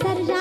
Sir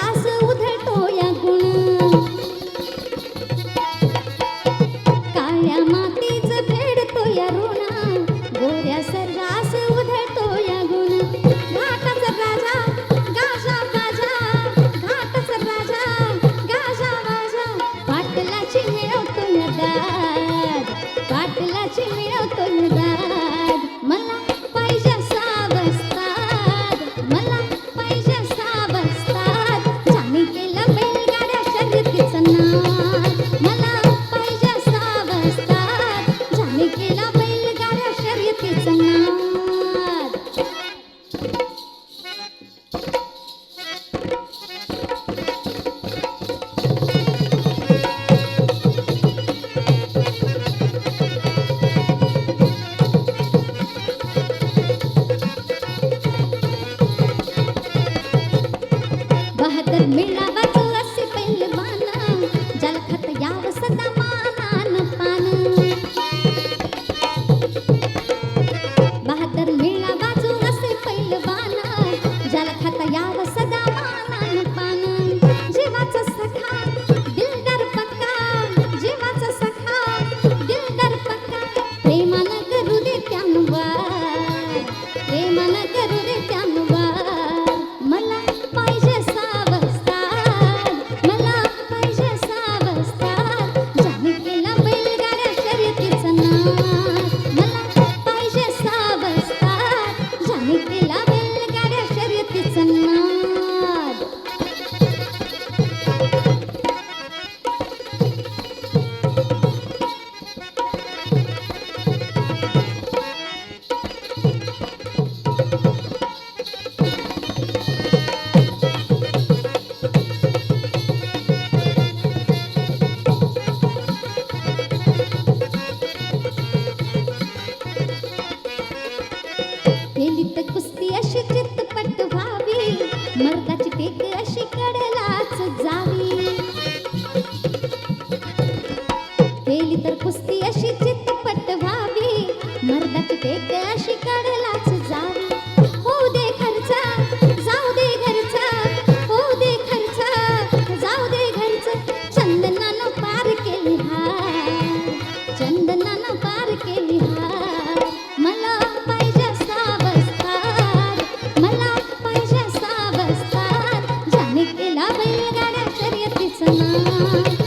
আমার तर कुस्ती अशी चितपट व्हावी. मर्दाची पेट अशी काढलाच जावी. हो दे खर्चा जाऊ दे घरचा हो दे खर्चा जाऊ दे घरचा चंदनानं पार केली हार चंदनानं पार केली हा मला पाहिजे सावस्तार मला पाहिजे सावस्तार. ज्याने केला बैलगाड्या शर्यतीचं नाव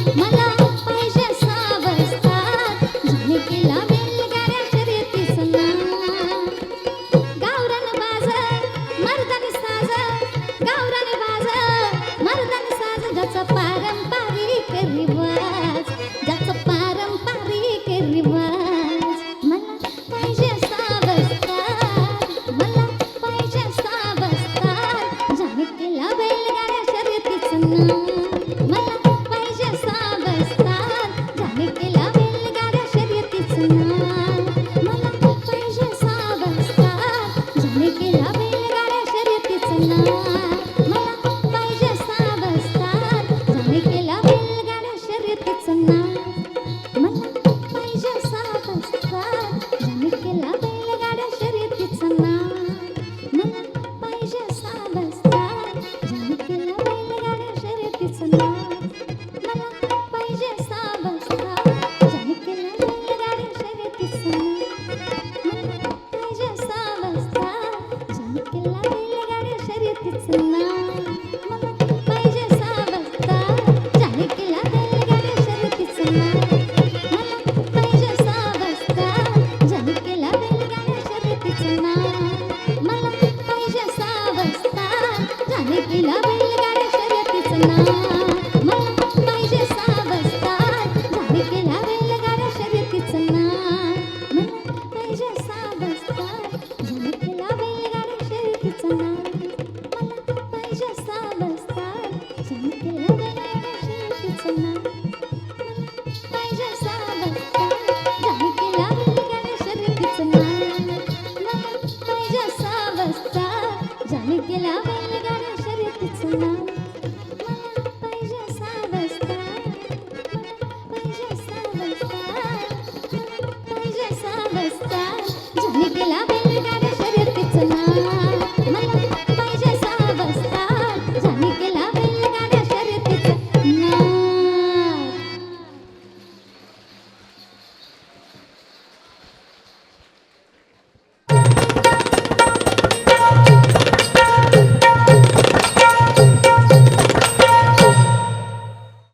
আল্লাহ